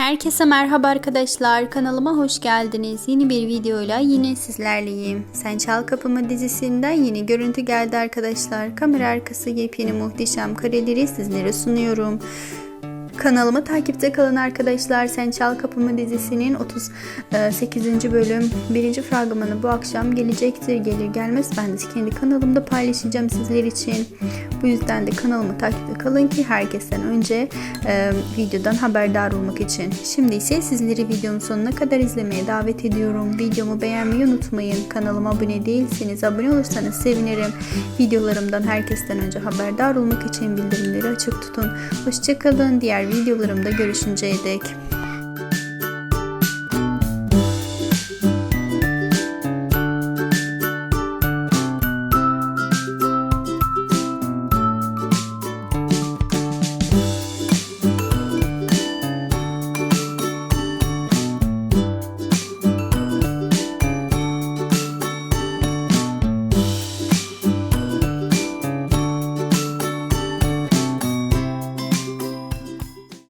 Herkese merhaba arkadaşlar. Kanalıma hoş geldiniz. Yeni bir videoyla yine sizlerleyim. Sen Çal Kapımı dizisinden yeni görüntü geldi arkadaşlar. Kamera arkası yepyeni muhteşem kareleri sizlere sunuyorum. Kanalımı takipte kalın arkadaşlar. Sen Çal Kapımı dizisinin 38. bölüm 1. fragmanı bu akşam gelecektir. Gelir gelmez ben de kendi kanalımda paylaşacağım sizler için. Bu yüzden de kanalımı takipte kalın ki herkesten önce e, videodan haberdar olmak için. Şimdi ise sizleri videonun sonuna kadar izlemeye davet ediyorum. Videomu beğenmeyi unutmayın. Kanalıma abone değilseniz abone olursanız sevinirim. Videolarımdan herkesten önce haberdar olmak için bildirimleri açık tutun. Hoşçakalın. Diğer videolarımda görüşünceye dek.